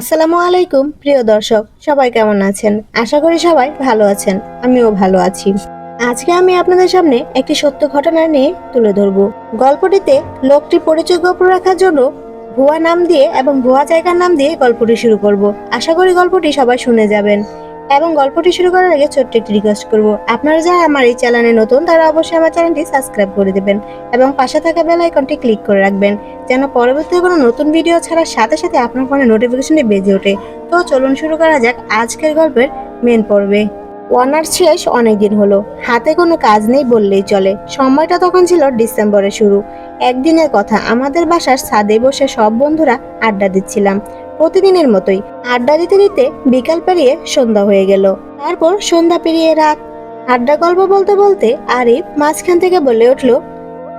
আসসালামু আলাইকুম, প্রিয় দর্শক। সবাই কেমন আছেন? আশা করি সবাই ভালো আছেন। আমিও ভালো আছি। আজকে আমি আপনাদের সামনে একটি সত্য ঘটনা নিয়ে তুলে ধরব। গল্পটিতে লোকটি পরিচয় গোপন রাখার জন্য ভুয়া নাম দিয়ে এবং ভুয়া জায়গার নাম দিয়ে গল্পটি শুরু করব। আশা করি গল্পটি সবাই শুনে যাবেন। এবং গল্পটি শুরু করার আগে ছোট্ট একটি রিকোয়েস্ট করব। আপনারা যারা আমার এই চ্যানেলে নতুন, তারা অবশ্যই আমার চ্যানেলটি সাবস্ক্রাইব করে দেবেন এবং পাশে থাকা বেল আইকনটি ক্লিক করে রাখবেন, যেন পরবর্তী কোনো নতুন ভিডিও ছাড়ার সাথে সাথে আপনার ফোনে নোটিফিকেশনটি বেজে ওঠে। তো চলুন শুরু করা যাক আজকের গল্পের মেন পর্বে। ওয়ানার শেষ অনেকদিন হলো। হাতে কোনো কাজ নেই বললেই চলে। সময়টা তখন ছিল ডিসেম্বরের শুরু। একদিনের কথা, আমাদের বাসার ছাদে বসে সব বন্ধুরা আড্ডা দিচ্ছিলাম। প্রতিদিনের মতোই। আড্ডা দিতে দিতে বিকাল পেরিয়ে সন্ধ্যা হয়ে গেল। তারপর সন্ধ্যা পেরিয়ে রাত। আড্ডা গল্প বলতে বলতে আরিফ মাঝখান থেকে বলে উঠল,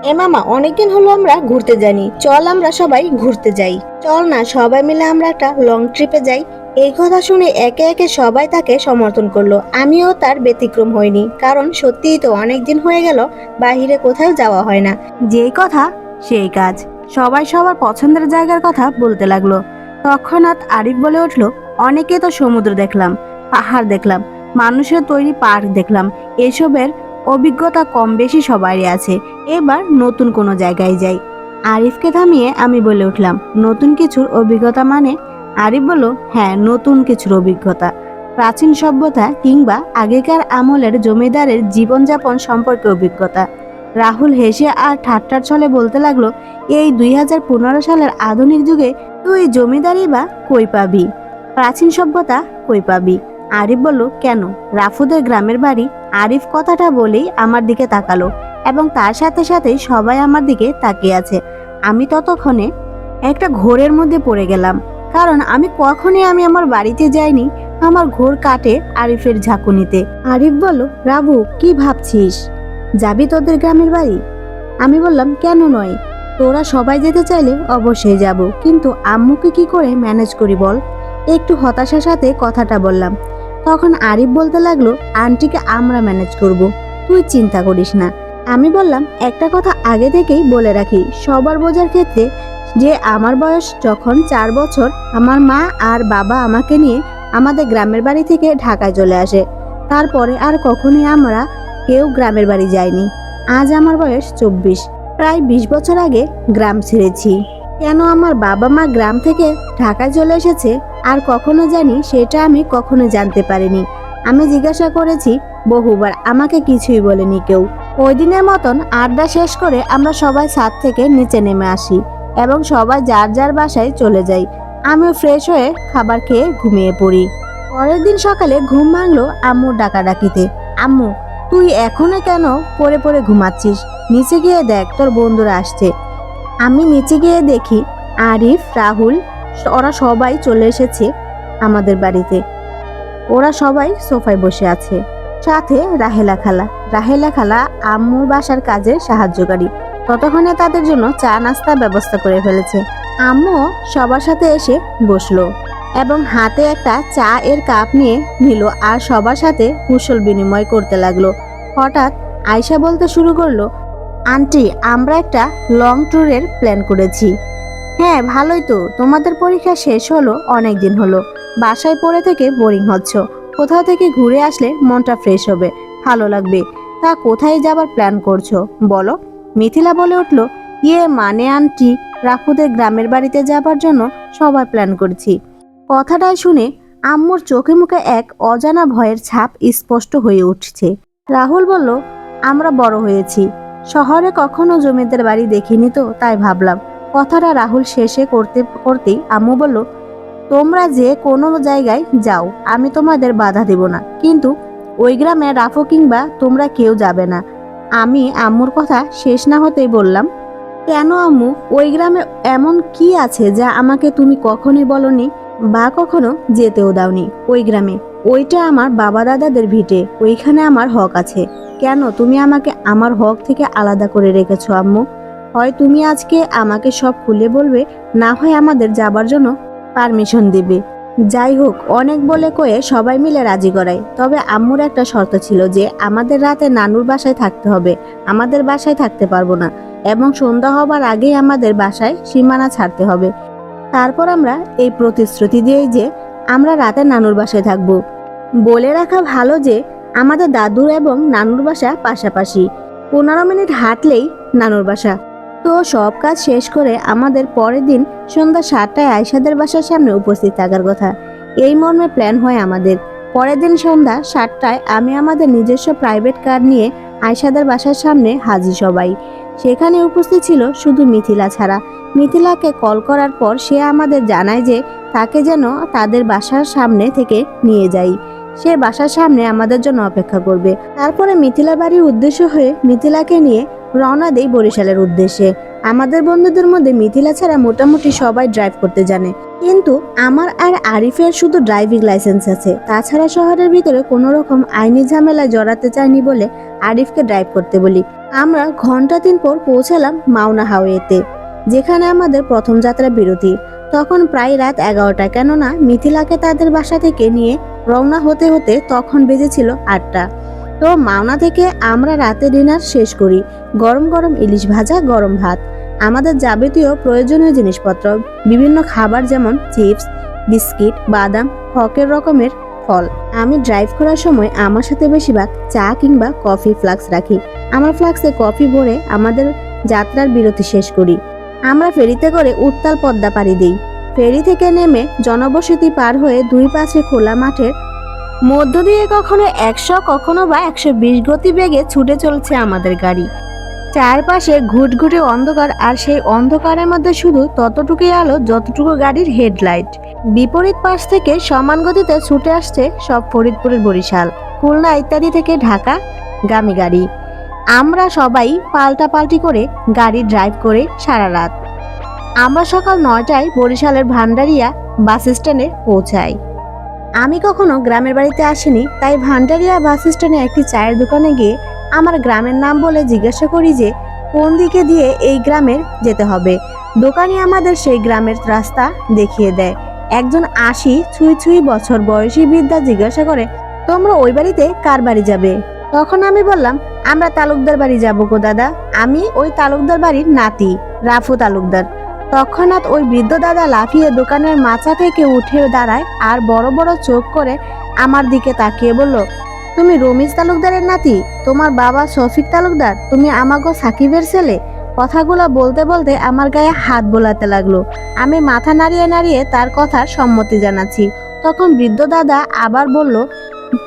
এ মামা, অনেকদিন হলো আমরা ঘুরতে জানি চল আমরা সবাই ঘুরতে যাই। চল না, সবাই মিলে আমরা একটা লং ট্রিপে যাই। এই কথা শুনে একে একে সবাই তাকে সমর্থন করল। আমিও তার ব্যতিক্রম হইনি, কারণ সত্যিই তো অনেকদিন হয়ে গেল, বাহিরে কোথাও যাওয়া হয় না। যেই কথা, সেই কাজ। সবাই সবার পছন্দের জায়গার কথা বলতে লাগল। তৎক্ষণাৎ আরিফ বলে উঠল অনেকে তো সমুদ্র দেখলাম, পাহাড় দেখলাম, মানুষের তৈরি পার্ক দেখলাম, এসবের অভিজ্ঞতা কম বেশি সবারই আছে, এবার নতুন কোনো জায়গায় যাই। আরিফকে থামিয়ে আমি বলে উঠলাম, নতুন কিছুর অভিজ্ঞতা মানে? আরিফ বলল হ্যাঁ নতুন কিছুর অভিজ্ঞতা। প্রাচীন সভ্যতা কিংবা আগেকার আমলের জমিদারের জীবনযাপন সম্পর্কে অভিজ্ঞতা। রাহুল হেসে আর ঠাট্টার ছলে বলতে লাগল, এই দুই হাজার পনেরো সালের আধুনিক যুগে তুই জমিদারি বা কই পাবি? প্রাচীন সভ্যতা কই পাবি? আরিফ বলল, কেন? রাফুদের গ্রামের বাড়ি আরিফ কথাটা বলেই আমার দিকে তাকালো এবং তার সাথে সাথে সবাই আমার দিকে তাকিয়ে আছে। আমি ততক্ষণে একটা ঘোরের মধ্যে পড়ে গেলাম, কারণ আমি কখনই আমি আমার বাড়িতে যাইনি, আমার ঘোর কাটে আরিফের ঝাঁকুনিতে। আরিফ বলল, রাবু, কি ভাবছিস? যাবি তোদের গ্রামের বাড়ি? আমি বললাম, কেন নয়? তোরা সবাই যেতে চাইলে অবশ্যই যাব। কিন্তু আম্মুকে কি করে ম্যানেজ করি বল? একটু হতাশার সাথে কথাটা বললাম। তখন আরিফ বলতে লাগল, আন্টিকে আমরা ম্যানেজ করব। তুই চিন্তা করিস না। আমি বললাম, একটা কথা আগে থেকেই বলে রাখি, সবার বোঝার ক্ষেত্রে যে আমার বয়স যখন চার বছর, আমার মা আর বাবা আমাকে নিয়ে আমাদের গ্রামের বাড়ি থেকে ঢাকায় চলে আসে। তারপরে আর কখনোই আমরা কেউ গ্রামের বাড়ি যায়নি। আজ আমার বয়স চব্বিশ। প্রায় বিশ বছর আগে গ্রাম ছেড়েছি। কেন আমার বাবা মা গ্রাম থেকে ঢাকায় চলে এসেছে আর কখনো জানি সেটা আমি কখনো জানতে পারিনি। আমি জিজ্ঞাসা করেছি, বহুবার আমাকে কিছুই বলেনি কেউ। ওই দিনের মতন আড্ডা শেষ করে আমরা সবাই ছাদ থেকে নিচে নেমে আসি এবং সবাই যার যার বাসায় চলে যাই। আমিও ফ্রেশ হয়ে খাবার খেয়ে ঘুমিয়ে পড়ি। পরের দিন সকালে ঘুম ভাঙলো আম্মুর ডাকাডাকিতে। আম্মু তুই এখনও কেন পরে পরে ঘুমাচ্ছিস? নিচে গিয়ে দেখ, তোর বন্ধুরা আসছে। আমি নিচে গিয়ে দেখি আরিফ, রাহুল ওরা সবাই চলে এসেছে আমাদের বাড়িতে। ওরা সবাই সোফায় বসে আছে। সাথে রাহেলা খালা। রাহেলা খালা আম্মুর বাসার কাজে সাহায্যকারী। ততক্ষণে তাদের জন্য চা নাস্তা ব্যবস্থা করে ফেলেছে। আম্মু সবার সাথে এসে বসল। এবং হাতে একটা চা এর কাপ নিয়ে নিল আর সবার সাথে কুশল বিনিময় করতে লাগল। হঠাৎ আয়শা বলতে শুরু করল, আন্টি, আমরা একটা লং ট্যুরের প্ল্যান করেছি। হ্যাঁ ভালোই তো, তোমাদের পরীক্ষা শেষ হলো, অনেক দিন হলো। বাসায় পড়ে থেকে বোরিং হচ্ছ। কোথাও থেকে ঘুরে আসলে মনটা ফ্রেশ হবে, ভালো লাগবে। তা কোথায় যাবার প্ল্যান করছ, বলো? মিথিলা বলে উঠল ইয়ে মানে আন্টি, রাফুদের গ্রামের বাড়িতে যাবার জন্য সবাই প্ল্যান করছি। কথাটা শুনে আম্মুর চোখে মুখে এক অজানা ভয়ের ছাপ স্পষ্ট হয়ে উঠছে। রাহুল বলল, আমরা বড় হয়েছি। শহরে কখনো জমিদের বাড়ি দেখিনি তো, তাই ভাবলাম। কথাটা রাহুল শেষে করতে, করতেই আম্মু বলল, তোমরা যে কোনো জায়গায় যাও, আমি তোমাদের বাধা দেব না। কিন্তু ওই গ্রামে রাফো কিংবা তোমরা কেউ যাবে না। আমি আম্মুর কথা শেষ না হতেই বললাম, কেন আম্মু? ওই গ্রামে এমন কি আছে যা আমাকে তুমি কখনোই বলনি? বা কখনো যেতেও দাওনি ওই গ্রামে। ওইটা আমার বাবা দাদাদের ভিটে, ওইখানে আমার হক আছে। কেন তুমি আমাকে আমার হক থেকে আলাদা করে রেখেছো, আম্মু? হয় তুমি আজকে আমাকে সব খুলে বলবে, না হয় আমাদের যাবার জন্য পারমিশন দিবে। যাই হোক, অনেক বলে কয়ে সবাই মিলে রাজি করায়। তবে আম্মুর একটা শর্ত ছিল যে আমাদের রাতে নানুর বাসায় থাকতে হবে। আমাদের বাসায় থাকতে পারব না। এবং সন্ধ্যা হবার আগেই আমাদের বাসায় সীমানা ছাড়তে হবে। তারপর আমরা এই প্রতিশ্রুতি দিই যে আমরা রাতে নানুর বাসায় থাকব। বলে রাখা ভালো যে আমাদের দাদুর এবং নানুর বাসা পাশাপাশি। পনেরো মিনিট হাঁটলেই নানুর বাসা। তো সব কাজ শেষ করে আমাদের পরের দিন সন্ধ্যা সাতটায় আয়সাদের বাসার সামনে উপস্থিত থাকার কথা। এই মর্মে প্ল্যান হয় আমাদের। পরের দিন সন্ধ্যা সাতটায় আমি আমাদের নিজস্ব প্রাইভেট কার নিয়ে আয়সাদের বাসার সামনে হাজির সবাই। সেখানে উপস্থিত ছিল শুধু মিথিলা ছাড়া। মিথিলাকে কল করার পর সে আমাদের জানায় যে তাকে যেন তাদের বাসার সামনে থেকে নিয়ে যাই। সে বাসার সামনে আমাদের জন্য অপেক্ষা করবে। তারপরে মিথিলা বাড়ির উদ্দেশ্য হয়ে মিথিলাকে নিয়ে রওনা দেই বরিশালের উদ্দেশ্যে। আমাদের বন্ধুদের মধ্যে মিথিলা ছাড়া মোটামুটি সবাই ড্রাইভ করতে জানে। কিন্তু আমার আর আরিফের শুধু ড্রাইভিং লাইসেন্স আছে। তাছাড়া শহরের ভিতরে কোনো রকম আইনি ঝামেলায় জড়াতে চাইনি বলে আরিফকে ড্রাইভ করতে বলি। আমরা ঘণ্টা তিন পর পৌঁছালাম মাওনা হাওয়েতে, যেখানে আমাদের প্রথম যাত্রা বিরতি। তখন প্রায় রাত এগারোটা, কেননা মিথিলাকে তাদের বাসা থেকে নিয়ে রওনা হতে হতে তখন বেজেছিল আটটা। তো মাওনা থেকে আমরা রাতে ডিনার শেষ করি। গরম গরম ইলিশ ভাজা, গরম ভাত। আমাদের যাবতীয় প্রয়োজনীয় জিনিসপত্র, বিভিন্ন খাবার যেমন চিপস, বিস্কিট, বাদাম, হকের রকমের ফল। আমি ড্রাইভ করার সময় আমার সাথে বেশিরভাগ চা কিংবা কফি ফ্লাক্স রাখি। আমার ফ্লাক্সে কফি ভরে আমাদের যাত্রার বিরতি শেষ করি। আমরা ফেরিতে করে উত্তাল পদ্মা পাড়ি দিই। ফেরি থেকে নেমে জনবসতি পার হয়ে দুই পাশে খোলা মাঠের মধ্য দিয়ে কখনো একশো, কখনো বা একশো বিশ গতি বেগে ছুটে চলছে আমাদের গাড়ি। চারপাশে ঘুটঘুটে অন্ধকার আর সেই অন্ধকারের মধ্যে শুধু ততটুকুই আলো, যতটুকু গাড়ির হেডলাইট। বিপরীত পাশ থেকে সমান গতিতে ছুটে আসছে সব ফরিদপুরের বরিশাল, খুলনা ইত্যাদি থেকে ঢাকা গামী গাড়ি। আমরা সবাই পাল্টাপাল্টি করে গাড়ি ড্রাইভ করে সারা রাত। আমরা সকাল নয়টায় বরিশালের ভান্ডারিয়া বাস স্ট্যান্ডে পৌঁছাই। আমি কখনো গ্রামের বাড়িতে আসিনি, তাই ভান্ডারিয়া বাস স্ট্যান্ডে একটি চায়ের দোকানে গিয়ে আমার গ্রামের নাম বলে জিজ্ঞাসা করি যে, কোন দিকে দিয়ে এই গ্রামের যেতে হবে? দোকানি আমাদের সেই গ্রামের রাস্তা দেখিয়ে দেয়। একজন আশি ছুঁই ছুঁই বছর বয়সী বৃদ্ধা জিজ্ঞাসা করে, তোমরা ওই বাড়িতে কার বাড়ি যাবে? তখন আমি বললাম, আমরা তালুকদার বাড়ি যাব গো দাদা। আমি ওই তালুকদার বাড়ির নাতি, রাফু তালুকদার। তৎক্ষণাৎ ওই বৃদ্ধ দাদা লাফিয়ে দোকানের মাচা থেকে উঠে দাঁড়ায় আর বড় বড় চোখ করে আমার দিকে তাকিয়ে বলল তুমি রমিজ তালুকদারের নাতি, তোমার বাবা শফিক তালুকদার, তুমি আমাগো সাকিবের ছেলে। কথাগুলো বলতে বলতে আমার গায়ে হাত বোলাতে লাগল। আমি মাথা নাড়িয়ে নাড়িয়ে তার কথার সম্মতি জানাচ্ছি। তখন বৃদ্ধ দাদা আবার বলল,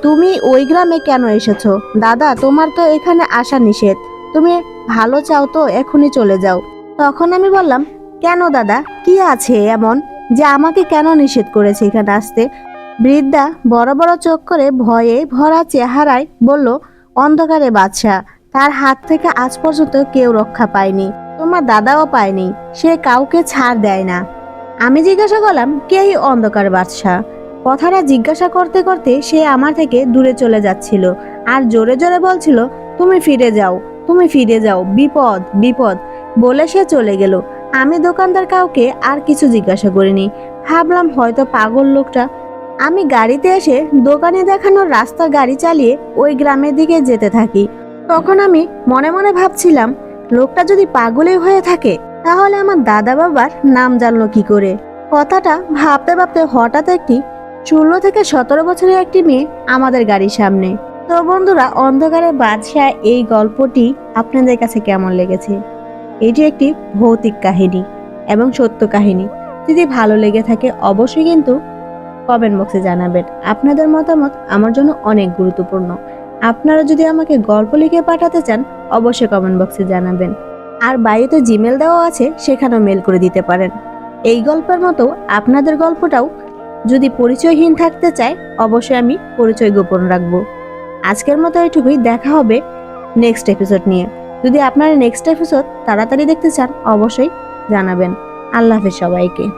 তুমি ওই গ্রামে কেন এসেছ? দাদা, তোমার তো এখানে আসা নিষেধ। তুমি ভালো চাও তো, এখনই চলে যাও। তখন আমি বললাম, কেন দাদা? কি আছে এমন যে আমাকে কেন নিষেধ করেছে এখানে আসতে? বৃদ্ধা বড় বড় চোখ করে ভয়ে ভরা চেহারায় বলল, অন্ধকারে বাদশা তার হাত থেকে আজ পর্যন্ত কেউ রক্ষা পায়নি। তোমার দাদাও পায়নি, সে কাউকে ছাড় দেয় না। আমি জিজ্ঞাসা করলাম, কে এই অন্ধকার বাদশা কথাটা জিজ্ঞাসা করতে করতে সে আমার থেকে দূরে চলে যাচ্ছিল আর জোরে জোরে বলছিল, তুমি ফিরে যাও, তুমি ফিরে যাও, বিপদ বিপদ। বলে সে চলে গেল। আমি দোকানদার কাউকে আর কিছু জিজ্ঞাসা করিনি। ভাবলাম হয়তো পাগল লোকটা আমি গাড়িতে এসে দোকানে দেখানোর রাস্তা গাড়ি চালিয়ে ওই গ্রামের দিকে যেতে থাকি। তখন আমি মনে মনে ভাবছিলাম, লোকটা যদি পাগলই হয়ে থাকে, তাহলে আমার দাদা বাবার নাম জানলো কি করে? কথাটা ভাবতে ভাবতে হঠাৎ একটি ষোলো থেকে সতেরো বছরের একটি মেয়ে আমাদের গাড়ির সামনে। তো বন্ধুরা, অন্ধকারে বাদশাহ এই গল্পটি আপনাদের কাছে কেমন লেগেছে? এটি একটি ভৌতিক কাহিনী এবং সত্য কাহিনী। যদি ভালো লেগে থাকে, অবশ্যই কিন্তু কমেন্ট বক্সে জানাবেন। আপনাদের মতামত আমার জন্য অনেক গুরুত্বপূর্ণ। আপনারা যদি আমাকে গল্প লিখে পাঠাতে চান, অবশ্যই কমেন্ট বক্সে জানাবেন। আর বাড়িতে জিমেল দেওয়া আছে, সেখানেও মেল করে দিতে পারেন। এই গল্পের মতো আপনাদের গল্পটাও যদি পরিচয়হীন থাকতে চায়, অবশ্যই আমি পরিচয় গোপন রাখব। আজকের মতো এটুকুই, দেখা হবে নেক্সট এপিসোড নিয়ে। যদি আপনারা নেক্সট এপিসোড তাড়াতাড়ি দেখতে চান, অবশ্যই জানাবেন। আল্লাহ হাফেজ সবাইকে।